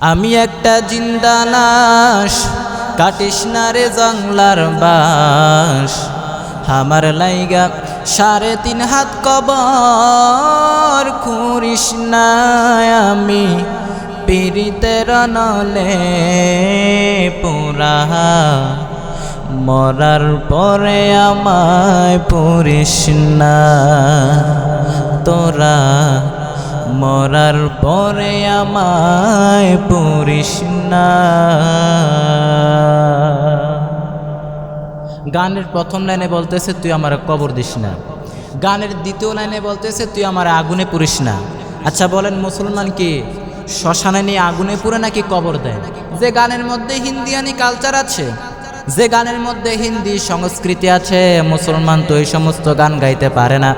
আমি একটা জিন্দালাস কাটিস না রে জংলার বাস। আমার লাইগা সাড়ে তিন হাত কবর খুরিস না আমি পিরিতের নলে পুরা মরার পরে আমায় পড়িস না তোরা। মরার পরে আমায় পড়িস না। গানের প্রথম লাইনে বলতেছে, তুই আমার কবর দিস না। গানের দ্বিতীয় লাইনে বলতেছে, তুই আমার আগুনে পুরিস না। আচ্ছা বলেন মুসলমান কি শ্মশানে নিয়ে আগুনে পুরে নাকি কবর দেয়? যে গানের মধ্যে হিন্দিয়ানি কালচার আছে, যে গানের মধ্যে হিন্দি সংস্কৃতি আছে, মুসলমান তো এই সমস্ত গান গাইতে পারে না।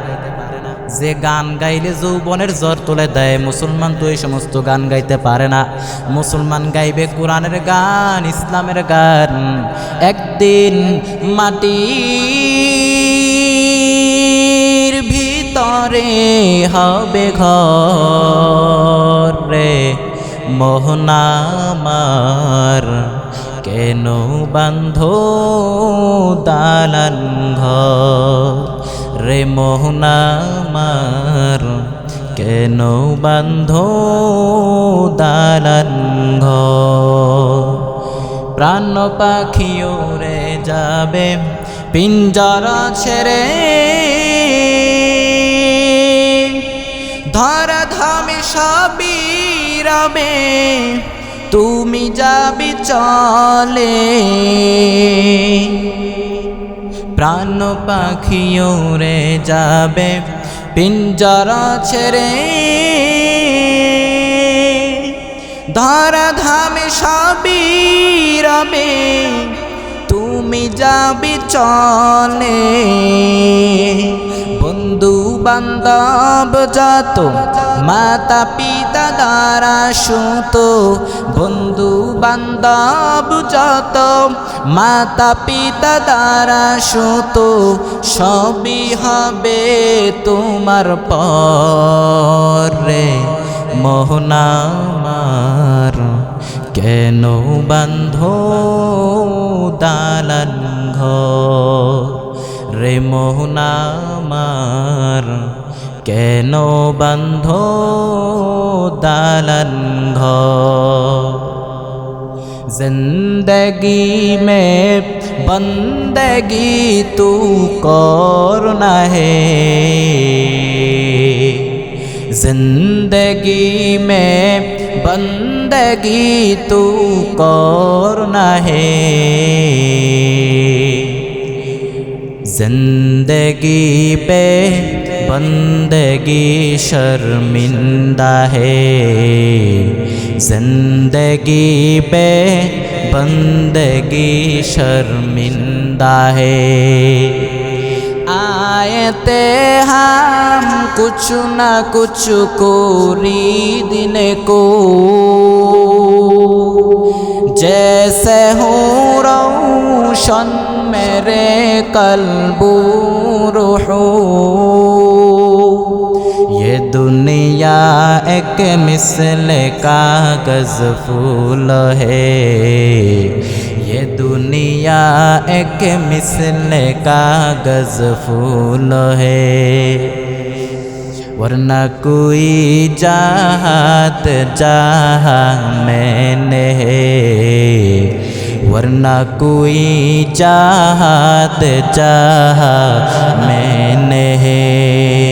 যে গান গাইলে যৌবনের জ্বর তুলে দেয়। মুসলমান তো এই সমস্ত গান গাইতে পারে না। মুসলমান গাইবে কোরআনের গান, ইসলামের গান। একদিন মাটির ভিতরে হবে ঘর রে। মোহনামার কেন বান্ধ দালান ঘর রে? মোহনামার কেন বান্ধ দালান প্রাণ পাখি উড়ে যাবে, পিঞ্জরা ছেড়ে। ধরা ধামে সবই রবে, তুমি যাবি চলে। প্রাণ পাখিও রে যাবে পিঞ্জরা ছেড়ে ধরা ধামে সবই রবে তুমি যাবি চলে। বান্ধব যত মাতা পিতা দ্বারা সুত, বন্ধু বান্ধব যত মাতা পিতা দ্বারা সুত, সবই হবে তোমার পরে। মোহনামার কেন বান্ধ দালান ঘর? রে মোহনামার কেন বান্ধ দালান ঘর जिंदगी में बंदगी तू कौन है जिंदगी में बंदगी तू कौन है जिंदगी पे बंदगी शर्मिंदा है जिंदगी पे बंदगी शर्मिंदा है आयते हम कुछ न कुछ दिन को। जैसे हूँ रोशन मेरे कल्बू रूहो। ये दुनिया एक मिसल कागज़ फूल है। ये दुनिया एक मिसल कागज़ फूल है। वरना कोई चाहत चाह मैंने है। वरना कोई चाहत चाह मैंने है।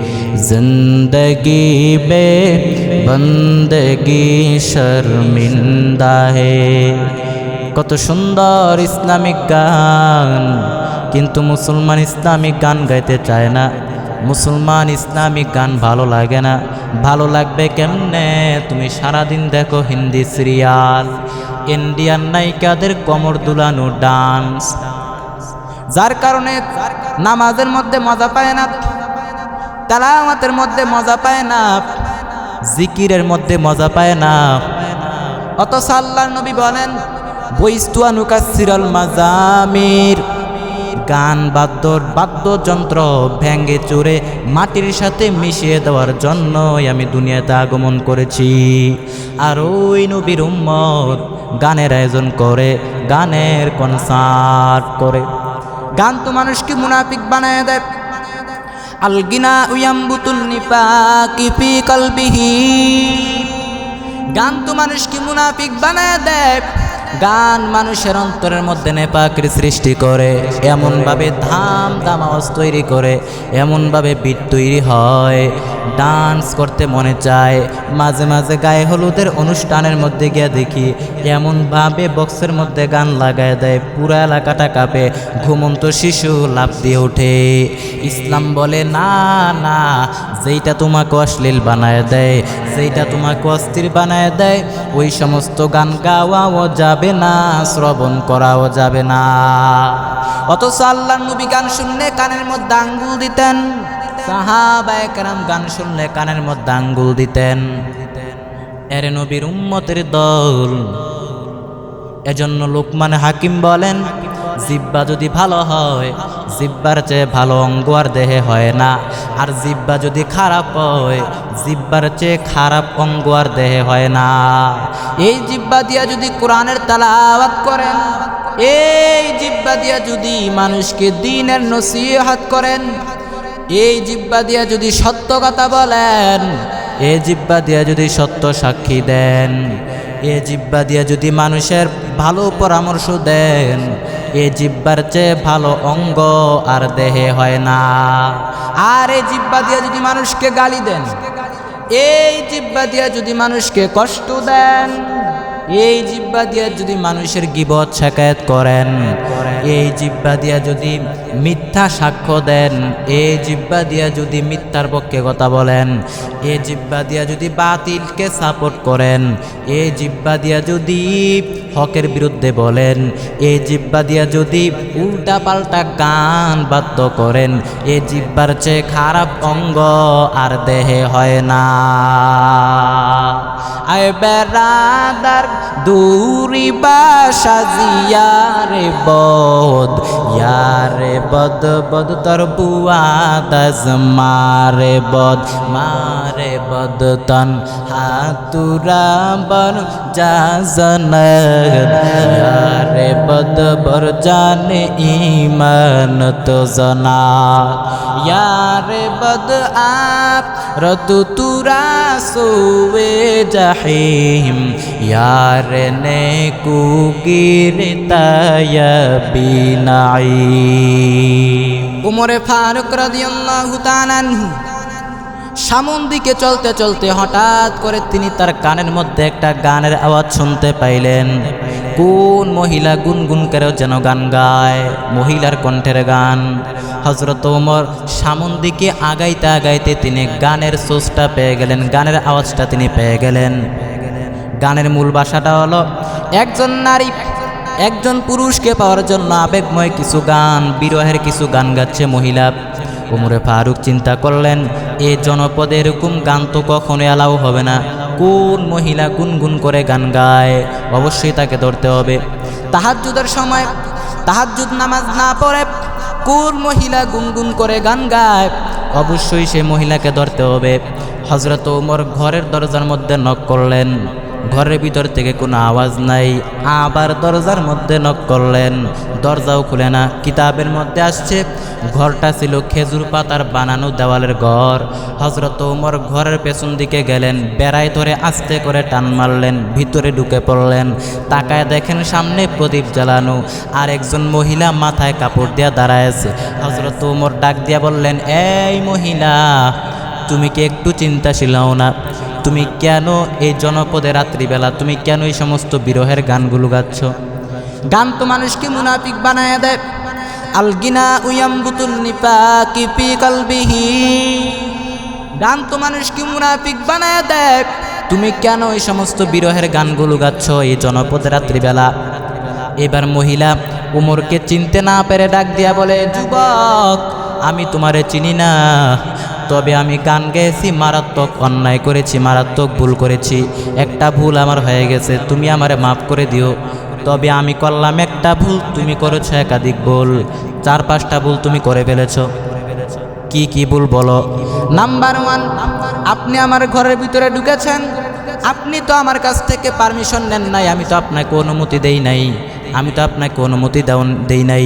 जिंदगी बे বন্দগি শর্মিন্দা হে কত সুন্দর ইসলামিক গান কিন্তু মুসলমান ইসলামিক গান গাইতে চায় না মুসলমান ইসলামিক গান ভালো লাগে না ভালো লাগবে কেমনে তুমি সারাদিন দেখো হিন্দি সিরিয়াল ইন্ডিয়ান নায়িকাদের কমর দুলানো ডান্স যার কারণে নামাজের মধ্যে মজা পায় না তালামাতের মধ্যে মজা পায় না, জিকিরের মধ্যে মজা পায় না। অত আল্লাহর নবী বলেন বৈস্তুয়ানুকা সিরল মাজামির। গান বাদ্য বাদ্যযন্ত্র ভেঙ্গে চুরে মাটির সাথে মিশিয়ে দেওয়ার জন্যই আমি দুনিয়াতে আগমন করেছি। আর ওই নবীর উম্মত গানের আয়োজন করে, গানের কনসার্ট করে। গান তো মানুষকে মুনাফিক বানায় দেয়। আলগিনা গান তো মানুষকে মুনাফিক বানায় দেয়, গান মানুষের অন্তরের মধ্যে নেপাকের সৃষ্টি করে, এমনভাবে ধাম ধাম তৈরি করে, এমনভাবে বিট তৈরি হয়। ডান্স করতে মনে চায়। মাঝে মাঝে গায়ে হলুদের অনুষ্ঠানের মধ্যে গিয়ে দেখি, এমনভাবে বক্সের মধ্যে গান লাগায় দেয়, পুরো এলাকাটা কাঁপে, ঘুমন্ত শিশু লাভ দিয়ে ওঠে। ইসলাম বলে, না না, যেইটা তোমাকে অশ্লীল বানায় দেয়, যেইটা তোমাকে অস্থির বানায় দেয়, ওই সমস্ত গান গাওয়াও যাবে না, শ্রবণ করাও যাবে না। অথচ আল্লাহ নবী গান শুনলে কানের মধ্যে আঙ্গুল দিতেন। সাহাবায়ে কেরাম গান শুনলে কানের মধ্যে আঙ্গুল দিতেন। এর নবীর উম্মতের দল। এজন্য লোকমান হাকিম বলেন, জিব্বা যদি ভালো হয়, জিব্বার চেয়ে ভালো অঙ্গ আর দেহে হয় না। আর জিব্বা যদি খারাপ হয়, জিব্বার চেয়ে খারাপ অঙ্গ আর দেহে হয় না। এই জিব্বা দিয়া যদি কোরআনের তালাওয়াত করেন, এই জিব্বা দিয়া যদি মানুষকে দিনের নসিহত করেন এই জিব্বা দিয়া যদি সত্য কথা বলেন এ জিব্বা দিয়া যদি সত্য সাক্ষী দেন এ জিব্বা দিয়া যদি মানুষের ভালো পরামর্শ দেন এ জিব্বার চেয়ে ভালো অঙ্গ আর দেহে হয় না। আর এই জিব্বা দিয়া যদি মানুষকে গালি দেন, এই জিব্বা দিয়া যদি মানুষকে কষ্ট দেন এই জিব্বা দিয়া যদি মানুষের গিবত শেখায়ত করেন, এই জিব্বা দিয়া যদি মিথ্যা সাক্ষ্য দেন, এই জিব্বা দিয়া যদি মিথ্যার পক্ষে কথা বলেন, এই জিব্বা দিয়া যদি বাতিলকে সাপোর্ট করেন, এই জিব্বা দিয়া যদি হকের বিরুদ্ধে বলেন, এই জিব্বা দিয়া যদি উল্টা পাল্টা গান বাদ্য করেন, এই জিব্বার চেয়ে খারাপ অঙ্গ আর দেহে হয় না। আয় বেড়াদার দূরি বাসা জিয়ারে বদ, ইয়ারে বদ বদ তোর বুয়া দস মারে বদ মারে বদ তন হাতুরা বন যাজন ইয়ারে বদ বর জানে ইমান তো জনা, ইয়ারে বদ আপ রতু তুরা সোয়ে রহিম ইয়ার নে কুগির তিনাই উমরে ফারুক রাদিয়াল্লাহু তাআলাহু সামন দিকে চলতে চলতে হঠাৎ করে তিনি তার কানের মধ্যে একটা গানের আওয়াজ শুনতে পাইলেন। কোন মহিলা গুনগুন করেও যেন গান গায়, মহিলার কণ্ঠের গান। হজরত ওমর সামন দিকে আগাইতে আগাইতে তিনি গানের সোর্সটা পেয়ে গেলেন, গানের আওয়াজটা তিনি পেয়ে গেলেন। গানের মূল ভাষাটা হলো, একজন নারী, একজন পুরুষকে পাওয়ার জন্য আবেগময় কিছু গান, বিরহের কিছু গান গাচ্ছে মহিলা। উমরে ফারুক চিন্তা করলেন, এ জনপদে এরকম গান তো কখনো এলাও হবে না। কোন মহিলা গুনগুন করে গান গায়? অবশ্যই তাকে ধরতে হবে। তাহাজ্জুদের সময়, তাহাজ্জুদ নামাজ না পড়ে কোন মহিলা গুনগুন করে গান গায়। অবশ্যই সে মহিলাকে ধরতে হবে। হজরত উমর ঘরের দরজার মধ্যে নক করলেন। ঘরের ভিতর থেকে কোনো আওয়াজ নাই। আবার দরজার মধ্যে নক করলেন। দরজাও খুলে না। কিতাবের মধ্যে আসছে, ঘরটা ছিল খেজুর পাতার বানানো দেওয়ালের ঘর। হজরত উমর ঘরের পেছন দিকে গেলেন বেড়াই ধরে আস্তে করে টান মারলেন, ভিতরে ঢুকে পড়লেন। তাকায় দেখেন সামনে প্রদীপ জ্বালানো, আর একজন মহিলা মাথায় কাপড় দিয়া দাঁড়ায় আছে হজরত উমর ডাক দিয়া বললেন, এই মহিলা, তুমি কি একটু চিন্তাশীল হও না? তুমি কেন এই জনপদে রাত্রিবেলা, তুমি কেন এই সমস্ত বিরহের গানগুলো গাচ্ছ? গান তো মানুষকে মুনাফিক বানায় দেয়। আলগিনা উয়াম্বুতুল নিফাকি ফি কলবিহি। গান তো মানুষকে মুনাফিক বানায় দেয়। তুমি কেন এই সমস্ত বিরহের গানগুলো গাচ্ছ এই জনপদ রাত্রিবেলা? এবার মহিলা উমরকে চিনতে না পেরে ডাক দিয়া বলে, যুবক, আমি তোমারে চিনি না। তবে আমি গান গেয়েছি, মারাত্মক অন্যায় করেছি, মারাত্মক ভুল করেছি। একটা ভুল আমার হয়ে গেছে, তুমি আমারে মাফ করে দিও। তবে আমি করলাম একটা ভুল, তুমি করেছ একাধিক ভুল। চার পাঁচটা ভুল তুমি করে ফেলেছো। কি কি ভুল বলো? নাম্বার ওয়ান আপনি আমার ঘরের ভিতরে ঢুকেছেন। আপনি তো আমার কাছ থেকে পারমিশন নেন নাই, আমি তো আপনাকে অনুমতি দেই নাই। আমি তো আপনাকে অনুমতি দেই নাই।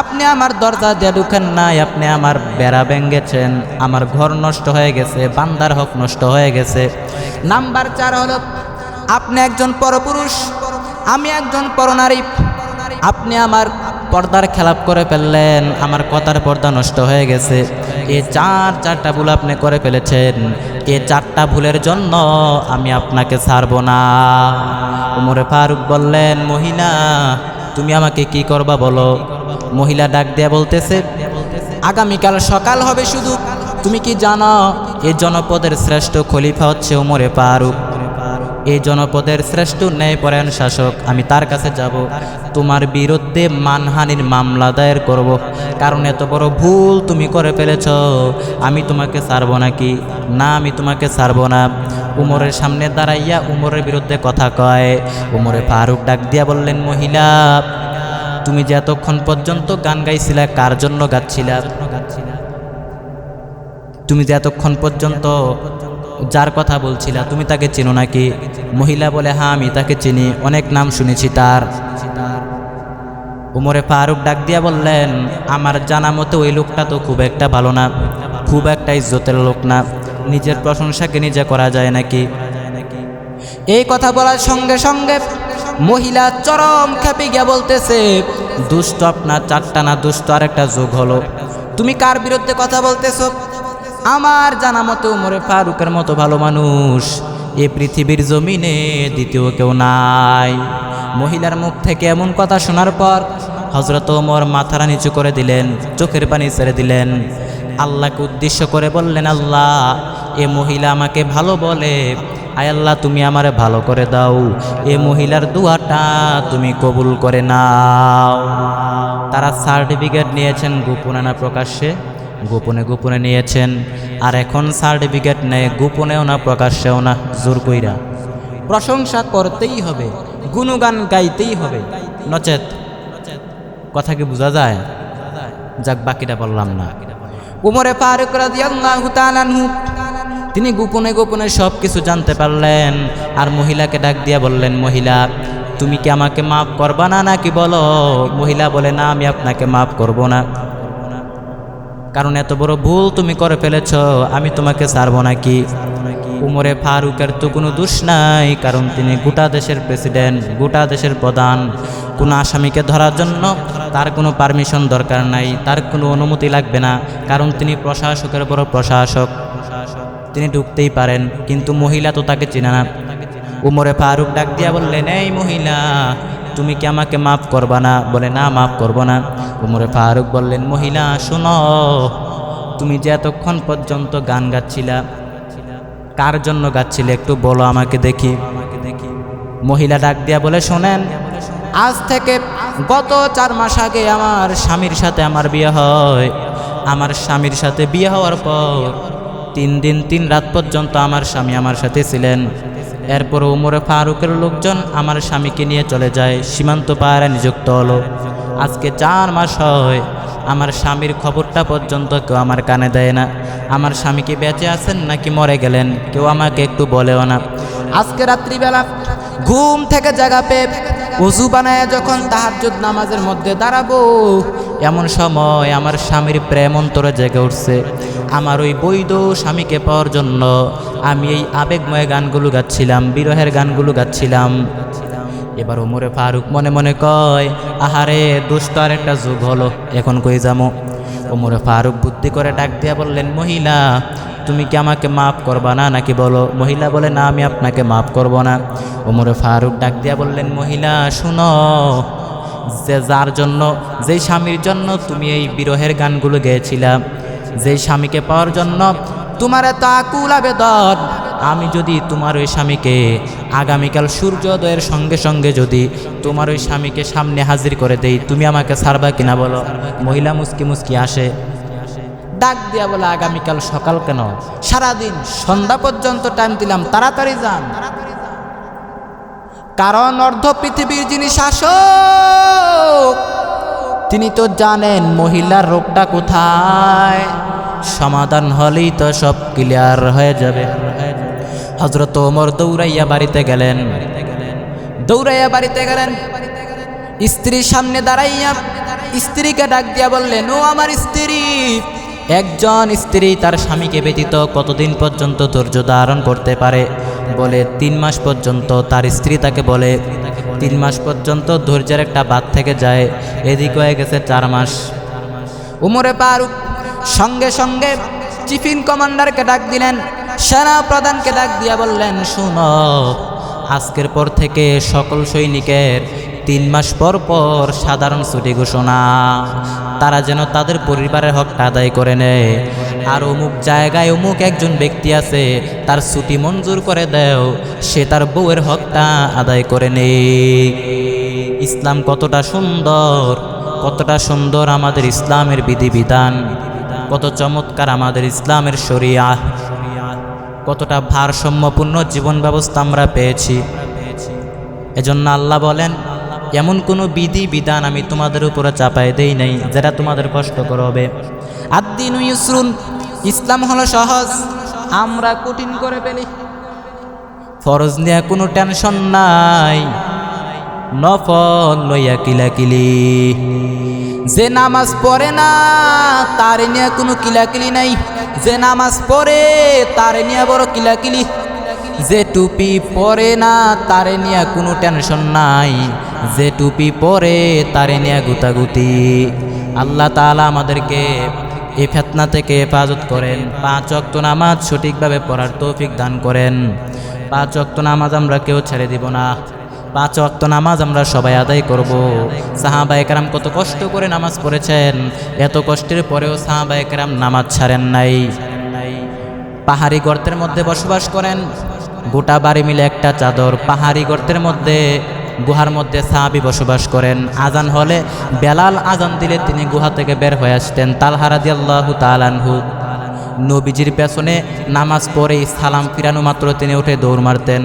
আপনি আমার দরজা দিয়ে ঢুকেন নাই, আপনি আমার বেড়া ভেঙ্গেছেন আমার ঘর নষ্ট হয়ে গেছে, বান্দার হক নষ্ট হয়ে গেছে। নাম্বার চার হলো, আপনি একজন পরপুরুষ, আমি একজন পরনারী। আপনি আমার পর্দার খেলাপ করে ফেললেন, আমার কথার পর্দা নষ্ট হয়ে গেছে। এ চার, চারটা ভুল আপনি করে ফেলেছেন, এ চারটা ভুলের জন্য আমি আপনাকে ছাড়বো না। উমরে ফারুক বললেন, মহিলা তুমি আমাকে কি করবা বলো? মহিলা ডাক দেয়া বলতেছে, আগামীকাল সকাল হবে শুধু। তুমি কি জানো এই জনপদের শ্রেষ্ঠ খলিফা হচ্ছে উমরে ফারুক। এই জনপদের শ্রেষ্ঠ ন্যায়পরায়ণ শাসক, আমি তার কাছে যাব। তোমার বিরুদ্ধে মানহানির মামলা দায়ের করব। কারণ এত বড় ভুল তুমি করে ফেলেছ। আমি তোমাকে ছাড়বো নাকি? না, আমি তোমাকে ছাড়বো না। উমরের সামনে দাঁড়াইয়া উমরের বিরুদ্ধে কথা কয়। উমরে ফারুক ডাক দিয়া বললেন, মহিলা, তুমি যে এতক্ষণ পর্যন্ত গান গাইছিলা, কার জন্য গাচ্ছিলা? তুমি যে এতক্ষণ পর্যন্ত যার কথা বলছিলা, তুমি তাকে চিনো নাকি? মহিলা বলে হ্যাঁ আমি তাকে চিনি, অনেক নাম শুনেছি তার। উমরে ফারুক ডাক দিয়া বললেন, আমার জানা মতে ওই লোকটা তো খুব একটা ভালো না, খুব একটা ইজ্জতের লোক না। নিজের প্রশংসাকে নিজে করা যায় নাকি? এই কথা বলার সঙ্গে সঙ্গে মহিলা চরম খেপে গিয়া বলতেছে, দুষ্ট আপনার চারটা না দুষ্ট আরেকটা যোগ হলো। তুমি কার বিরুদ্ধে কথা বলতেছো? আমার জানা মতো উমরে ফারুকের মতো ভালো মানুষ। এ পৃথিবীর জমিনে দ্বিতীয় কেউ নাই। মহিলার মুখ থেকে এমন কথা শোনার পর হজরত ওমর মাথারা নিচু করে দিলেন, চোখের পানি ছেড়ে দিলেন। আল্লাহকে উদ্দেশ্য করে বললেন, আল্লাহ, এ মহিলা আমাকে ভালো বলে। আয় আল্লাহ, তুমি আমারে ভালো করে দাও। এ মহিলার দুয়াটা তুমি কবুল করে নাও। তারা সার্টিফিকেট নিয়েছেন গোপনে না প্রকাশ্যে? গোপনে গোপনে নিয়েছেন। আর এখন সার্টিফিকেট নেয় গোপনেও না, প্রকাশ্যেও না, জোর কইরা। প্রশংসা করতেই হবে, গুণগান গাইতেই হবে। নচেত। কথা কি বোঝা যায়? যাক, বাকিটা বললাম না। উমরে ফারুক রাদিয়াল্লাহু তাআলা আনহু, তিনি গোপনে গোপনে সব কিছু জানতে পারলেন আর মহিলাকে ডাক দিয়া বললেন, মহিলা, তুমি কি আমাকে মাফ করবা না নাকি বলো? মহিলা বলে, না, আমি আপনাকে মাফ করব না। কারণ এত বড় ভুল তুমি করে ফেলেছ, আমি তোমাকে ছাড়বো নাকি? উমরে ফারুকের তো কোনো দোষ নাই, কারণ তিনি গোটা দেশের প্রেসিডেন্ট, গোটা দেশের প্রধান। কোনো আসামিকে ধরার জন্য তার কোনো পারমিশন দরকার নাই, তার কোনো অনুমতি লাগবে না, কারণ তিনি প্রশাসকের বড় প্রশাসক। তিনি ঢুকতেই পারেন, কিন্তু মহিলা তো তাকে চেনে না। উমরে ফারুক ডাক দিয়া বললেন এই মহিলা, তুমি কি আমাকে মাফ করবা না? বলে, না, মাফ করব না। উমরে ফারুক বললেন, মহিলা, শোনো, তুমি যে এতক্ষণ পর্যন্ত গান গাচ্ছিলা, কার জন্য গাচ্ছিলে একটু বলো আমাকে দেখি? মহিলা ডাক দিয়া বলে, শোনেন, আজ থেকে গত চার মাস আগে আমার স্বামীর সাথে আমার বিয়ে হয়। আমার স্বামীর সাথে বিয়ে হওয়ার পর তিন দিন, তিন রাত পর্যন্ত আমার স্বামী আমার সাথে ছিলেন। এরপর উমরে ফারুকের লোকজন আমার স্বামীকে নিয়ে চলে যায়, সীমান্ত পাহাড়ে নিযুক্ত হলো। আজকে চার মাস হয়, আমার স্বামীর খবরটা পর্যন্ত কেউ আমার কানে দেয় না। আমার স্বামী কি বেঁচে আছেন নাকি মরে গেলেন, কেউ আমাকে একটু বলেও না। আজকে রাত্রিবেলা ঘুম থেকে জায়গা পেয়ে অজু বানায় যখন তাহাজ্জুদ নামাজের মধ্যে দাঁড়াবো, এমন সময় আমার স্বামীর প্রেম অন্তরে জেগে উঠছে। আমার ওই বৈধ স্বামীকে পাওয়ার জন্য আমি এই আবেগময় গানগুলো গাচ্ছিলাম, বিরহের গানগুলো গাচ্ছিলাম। এবার ওমরে ফারুক মনে মনে কয়, আহারে, দুষ্ট আর একটা যুগ হলো, এখন কই যামো ওমরে ফারুক বুদ্ধি করে ডাক দিয়া বললেন, মহিলা তুমি কি আমাকে মাফ করবা না? নাকি বলো, মহিলা বলে, না, আমি আপনাকে মাফ করব না। ওমরে ফারুক ডাক দিয়া বললেন, মহিলা, শুনো, যে যার জন্য যেই স্বামীর জন্য তুমি এই বিরহের গানগুলো গেয়েছিলাম যেই স্বামীকে পাওয়ার জন্য তোমার এত আকুল আবেদন, আমি যদি তোমার ওই স্বামীকে আগামীকাল সূর্যোদয়ের সঙ্গে সঙ্গে যদি তোমার ওই স্বামীকে সামনে হাজির করে দেই, তুমি আমাকে ছাড়বা কিনা বলো? মহিলা মুস্কি মুস্কি আসে। ডাক দিয়া বলে, আগামীকাল সকাল কেন? সারাদিন সন্ধ্যা পর্যন্ত টাইম দিলাম, তাড়াতাড়ি যান। কারণ অর্ধ পৃথিবীর যিনি শাসক, তিনি তো জানেন মহিলার রোগটা কোথায়। সমাধান হলেই তো সব ক্লিয়ার হয়ে যাবে। হজরত ওমর দৌড়াইয়া বাড়িতে গেলেন। দৌড়াইয়া বাড়িতে গেলেন। স্ত্রীর সামনে দাঁড়াইয়া স্ত্রীকে ডাক দিয়া বললেন, ও আমার স্ত্রী একজন স্ত্রী তার স্বামীকে ব্যতীত কতদিন পর্যন্ত ধৈর্য ধারণ করতে পারে? বলে, তিন মাস পর্যন্ত। তার স্ত্রী তাকে বলে, তিন মাস পর্যন্ত ধৈর্যের একটা বাদ থেকে যায়। এদিক হয়ে গেছে চার মাস। উমরে পারুক সঙ্গে সঙ্গে চিফিন কমান্ডারকে ডাক দিলেন। সেনা প্রধানকে ডাক দিয়া বললেন, শুনো, আজকের পর থেকে সকল সৈনিকের তিন মাস পর পর সাধারণ ছুটি ঘোষণা। তারা যেন তাদের পরিবারের হকটা আদায় করে নেয়। আর অমুক জায়গায় অমুক একজন ব্যক্তি আছে, তার ছুটি মঞ্জুর করে দেও, সে তার বউয়ের হকটা আদায় করে নেই। ইসলাম কতটা সুন্দর কতটা সুন্দর আমাদের ইসলামের বিধিবিধান, কত চমৎকার আমাদের ইসলামের শরিয়া, কতটা ভারসাম্যপূর্ণ জীবন ব্যবস্থা আমরা পেয়েছি। এজন্য আল্লাহ বলেন এমন কোনো বিধি, বিধান আমি তোমাদের উপরে চাপাই দেই নাই, যেটা তোমাদের কষ্ট করবে। আদিন ইসরুন ইসলাম হলো সহজ, আমরা কঠিন করে ফেলি। ফরজ নিয়ে কোনো টেনশন নাই, নফল লইয়া কিলাকিলি। যে নামাজ পড়ে না, তার নিয়ে কোনো কিলাকিলি নাই। যে নামাজ পড়ে, তার নিয়ে বড় কিলাকিলি। যে টুপি পরে না, তারে নিয়ে কোনো টেনশন নাই। যে টুপি পরে, তারে নিয়ে গুতাগুতি। আল্লাহ তাআলা আমাদেরকে এই ফেতনা থেকে হেফাজত করেন। পাঁচ অক্ত নামাজ সঠিকভাবে পড়ার তৌফিক দান করেন। পাঁচ অক্ত নামাজ আমরা কেউ ছেড়ে দিব না। পাঁচ অক্ত নামাজ আমরা সবাই আদায় করব। সাহাবা একরাম কত কষ্ট করে নামাজ পড়েছেন। এত কষ্টের পরেও সাহাবা একরাম নামাজ ছাড়েন নাই। পাহাড়ি গর্তের মধ্যে বসবাস করেন। গোটা বাড়ি মিলে একটা চাদর পাহাড়ি গর্তের মধ্যে, গুহার মধ্যে সাহাবি বসবাস করেন। আজান হলে বেলাল আজান দিলে তিনি গুহা থেকে বের হয়ে আসতেন তালহারা দিয়াল্লাহু তালানহু নবীজির পেছনে নামাজ পড়ে সালাম ফিরানো মাত্র তিনি উঠে দৌড় মারতেন।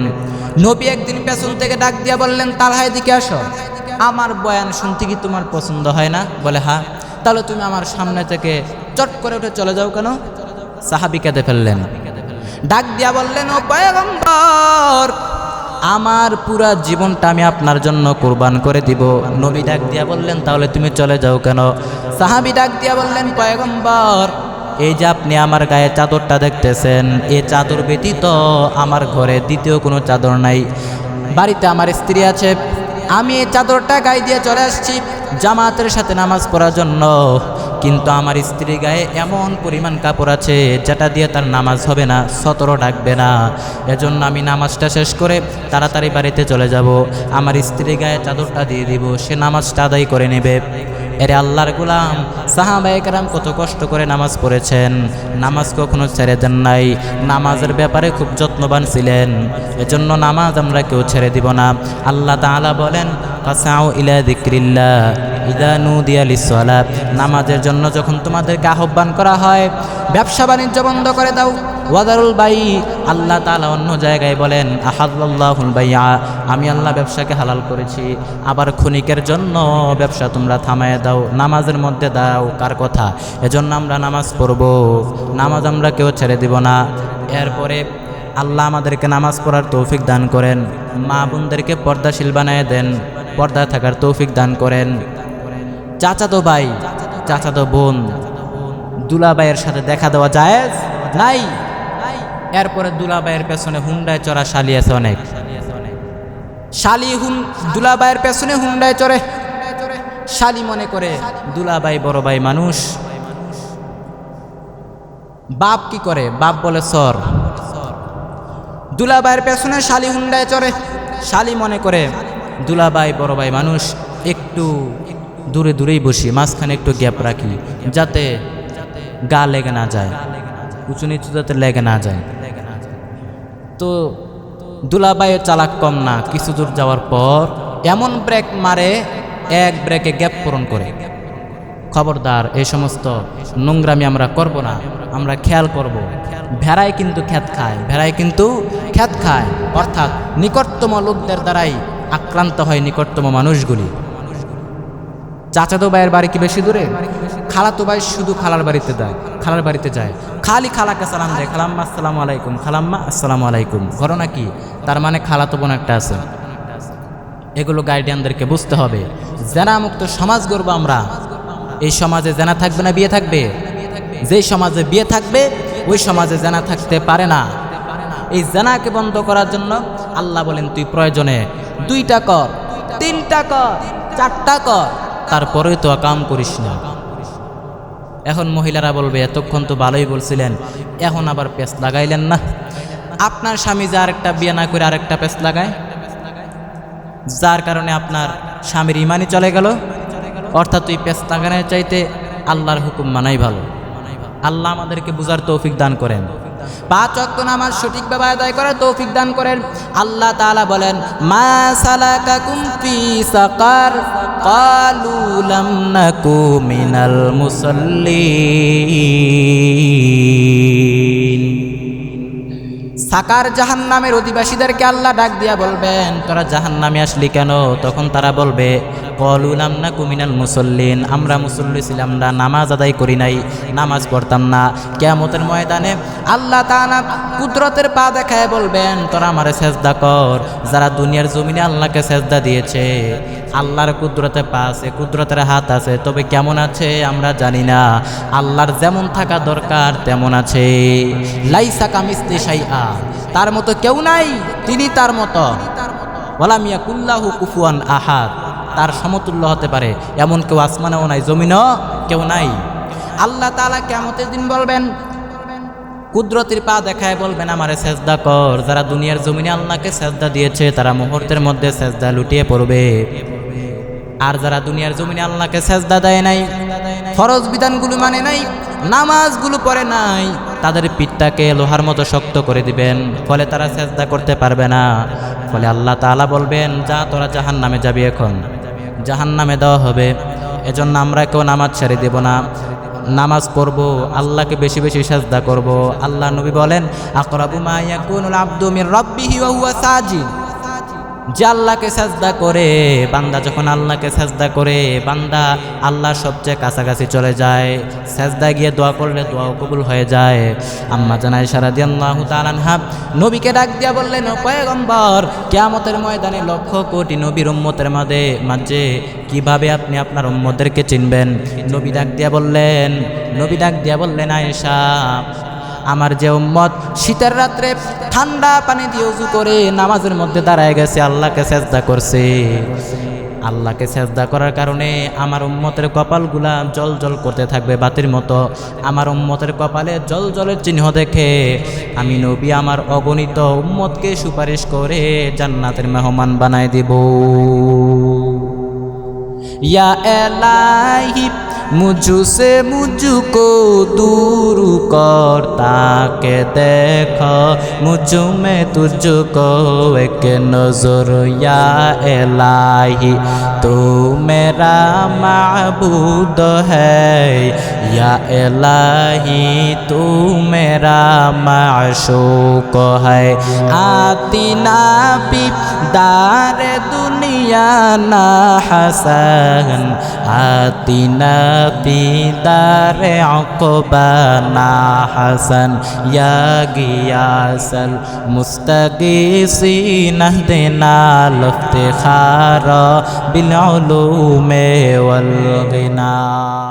নবী একদিন পেছন থেকে ডাক দিয়া বললেন তালহায় দিকে আসো। আমার বয়ান শুনতে কি তোমার পছন্দ হয় না? বলে হা তাহলে তুমি আমার সামনে থেকে চট করে উঠে চলে যাও কেন? সাহাবি কেঁদে ফেললেন। ডাক দিয়া বললেন, ও পয়গম্বর, আমার পুরা জীবনটা আমি আপনার জন্য কোরবান করে দিব। নবী ডাক দিয়া বললেন, তাহলে তুমি চলে যাও কেন? সাহাবি ডাক দিয়া বললেন, পয়গম্বর, এই যে আপনি আমার গায়ে চাদরটা দেখতেছেন এই চাদর ব্যতীত আমার ঘরে দ্বিতীয় কোনো চাদর নাই। বাড়িতে আমার স্ত্রী আছে, আমি এই চাদরটা গায়ে দিয়ে চলে আসছি জামাতের সাথে নামাজ পড়ার জন্য। কিন্তু আমার স্ত্রী গায়ে এমন পরিমাণ কাপড় আছে যেটা দিয়ে তার নামাজ হবে না, সতরও ডাকবে না। এজন্য আমি নামাজটা শেষ করে তাড়াতাড়ি বাড়িতে চলে যাব। আমার স্ত্রী গায়ে চাদরটা দিয়ে দিব, সে নামাজটা আদায় করে নেবে। এরে আল্লাহর গুলাম সাহাবায়করাম কত কষ্ট করে নামাজ পড়েছেন। নামাজ কখনো ছেড়ে দেন নাই। নামাজের ব্যাপারে খুব যত্নবান ছিলেন। এজন্য নামাজ আমরা কেউ ছেড়ে দিব না। আল্লাহ তাআলা বলেন, ফাসাউ ইলা দিক্রিল্লাহ নামাজের জন্য যখন তোমাদেরকে আহ্বান করা হয়, ব্যবসা বাণিজ্য বন্ধ করে দাও। ওয়াদারুল বাই, আল্লাহ তাআলা অন্য জায়গায় বলেন আহাদুল্লাহুল বাইয়া, আমি আল্লাহ ব্যবসাকে হালাল করেছি। আবার ক্ষণিকের জন্য ব্যবসা তোমরা থামায় দাও, নামাজের মধ্যে দাও, কার কথা? এজন্য আমরা নামাজ পড়ব। নামাজ আমরা কেউ ছেড়ে দিব না। এরপরে আল্লাহ আমাদেরকে নামাজ পড়ার তৌফিক দান করেন। মা বোনদেরকে পর্দাশীল বানায় দেন। পর্দায় থাকার তৌফিক দান করেন। চাচাতো ভাই, চাচাতো বোন দুলাবাইয়ের সাথে দেখা দেওয়া যায় নাই। এরপরে দুলাবাইয়ের পেছনে হুন্ডায় চড়া শালি আছে অনেক। শালি হুন দুলাবাইয়ের পেছনে হুন্ডায় চড়ে। শালি মনে করে দুলাবাই বড় ভাই মানুষ। বাপ কি করে? বাপ বলে সর। দুলাবাইয়ের পেছনে শালি হুন্ডায় চড়ে। শালি মনে করে দুলাবাই বড় ভাই মানুষ। একটু দূরে দূরেই বসি, মাঝখানে একটু গ্যাপ রাখি, যাতে গা লেগে না যায়, উঁচু নিচু যাতে লেগে না যায়। তো দুলাবাইয়ের চালাক কম না, কিছু দূর যাওয়ার পর এমন ব্রেক মারে, এক ব্রেকে গ্যাপ পূরণ করে। খবরদার, এই সমস্ত নোংরামি আমরা করব না, আমরা খেয়াল করব। ভেড়ায় কিন্তু খ্যাত খায় ভেড়ায় কিন্তু খ্যাত খায়। অর্থাৎ নিকটতম লোকদের দ্বারাই আক্রান্ত হয় নিকটতম মানুষগুলি। চাচাতো ভাইয়ের বাড়ি কি বেশি দূরে? খালাতো ভাই শুধু খালার বাড়িতে যায়, খালার বাড়িতে যায়। খালি খালাকে সালাম দেয়, খালাম্মা, আসসালামু আলাইকুম, খালাম্মা, আসসালামু আলাইকুম। ঘটনা কি? তার মানে খালাতো বোন একটা আছে। এগুলো গার্ডিয়ানদেরকে বুঝতে হবে। জেনা মুক্ত সমাজ গড়বো আমরা। এই সমাজে জেনা থাকবে না, বিয়ে থাকবে? যেই সমাজে বিয়ে থাকবে, ওই সমাজে জেনা থাকতে পারে না। এই জেনাকে বন্ধ করার জন্য আল্লাহ বলেন, তুই প্রয়োজনে দুইটা কর, তিনটা কর, চারটা কর। তারপরে তো কাম করিস না। এখন মহিলারা বলবে, এতক্ষণ তো ভালোই বলছিলেন, এখন আবার পেস লাগাইলেন না। আপনার স্বামী যে আরেকটা বিয়ে না করে আরেকটা পেস লাগায়, যার কারণে আপনার স্বামীর ইমানই চলে গেল। অর্থাৎ তুই পেস লাগানোর চাইতে আল্লাহর হুকুম মানাই ভালো। আল্লাহ আমাদেরকে বুঝার তৌফিক দান করেন। পাঁচ অক্ত নামাজ সঠিকভাবে আদায় করার তৌফিক দান করেন। আল্লাহ তালা বলেন, মা সালাকাকুম ফি সাকার লাম নাকু মিনাল মুসাল্লিন। সাকার জাহান নামের অধিবাসীদেরকে আল্লাহ ডাক দিয়া বলবেন, তোরা জাহান নামে আসলি কেন? তখন তারা বলবে কলুলাম না কুমিনাল মুসল্লিন, আমরা মুসল্লি ছিলাম না, নামাজ আদায় করি নাই, নামাজ পড়তাম না। কেয়ামতের ময়দানে আল্লাহ তাআলা কুদরতের পা দেখায় বলবেন, তোরা আমারে সেজদা কর, যারা দুনিয়ার জমিনে আল্লাহকে সেজদা দিয়েছে আল্লাহর কুদরতে পা আছে, কুদরতের হাত আছে, তবে কেমন আছে আমরা জানি না। আল্লাহর যেমন থাকা দরকার, তেমন আছে। লাইসা কামিস্তি সাইআ তার মতো কেউ নাই, তিনি তার মতো। ওলামিয়া কুল্লাহু কুফুয়ান আহাদ, তার সমতুল্য হতে পারে, এমন কেউ আসমানেও নাই, জমিনও কেউ নাই। আল্লাহ তালা কেমতের দিন বলবেন, কুদরতির পা দেখায় বলবেন, আমারে সেজদা কর। যারা দুনিয়ার জমিনে আল্লাহকে সেজদা দিয়েছে, তারা মুহূর্তের মধ্যে সেজদা লুটিয়ে পড়বে। আর যারা দুনিয়ার জমিনে আল্লাহকে সেজদা দেয় নাই, ফরজ বিধানগুলো মানে নাই, নামাজগুলো পড়ে নাই, তাদের পিঠটাকে লোহার মতো শক্ত করে দিবেন, ফলে তারা সেজদা করতে পারবে না। ফলে আল্লাহ তাআলা বলবেন, যা তোরা জাহান নামে যাবি এখন। জাহান নামে দেওয়া হবে। এজন্য আমরা কেউ নামাজ ছেড়ে দেব না। নামাজ পড়ব, আল্লাহকে বেশি বেশি সাজদা করব। আল্লাহ নবী বলেন, আকরাবু মা ইয়াকুনুল আবদু মির রাব্বিহি ওয়া হুয়া সাজিদ। যে আল্লাহকে সাজদা করে, বান্দা যখন আল্লাহকে সাজদা করে, বান্দা আল্লাহর সবচেয়ে কাছাকাছি চলে যায়। সাজদা গিয়ে দোয়া করলে দোয়াও কবুল হয়ে যায়। আম্মা জানাই সারা দিয়ে আল্লাহ তালানহা নবীকে ডাক দিয়া বললেন, "ও কেয়ামতের ময়দানে লক্ষ কোটি নবীর উম্মতের মাঝে মাঝে কীভাবে আপনি আপনার উম্মদেরকে চিনবেন? নবী ডাক দিয়া বললেন, নবী ডাক দিয়া বললেন, আয়েশা আমার যে উম্মত, শীতের রাত্রে ঠান্ডা পানি দিয়ে উজু করে নামাজের মধ্যে দাঁড়ায় গেছে, আল্লাহকে সেজদা করছে। আল্লাহকে সেজদা করার কারণে আমার উম্মতের কপালগুলা জল জল করতে থাকবে বাতির মতো। আমার উম্মতের কপালে জল জলের চিহ্ন দেখে আমি নবী, আমার অগণিত উম্মতকে সুপারিশ করে জান্নাতের মেহমান বানায় দিব। या एलाही मुझसे मुझको दूर कर ताके देख मुझ में तुझको एक नजर या एलाही तू मेरा माबूद है या एलाही तू मेरा माशूक है आती ना भी दार दुनिया ना हसन आती ना দিদার অকবানা হাসান গিয়াসল মুস্তগিসি নহদে নালফতে খার বিলুমে ওয়াল গিনা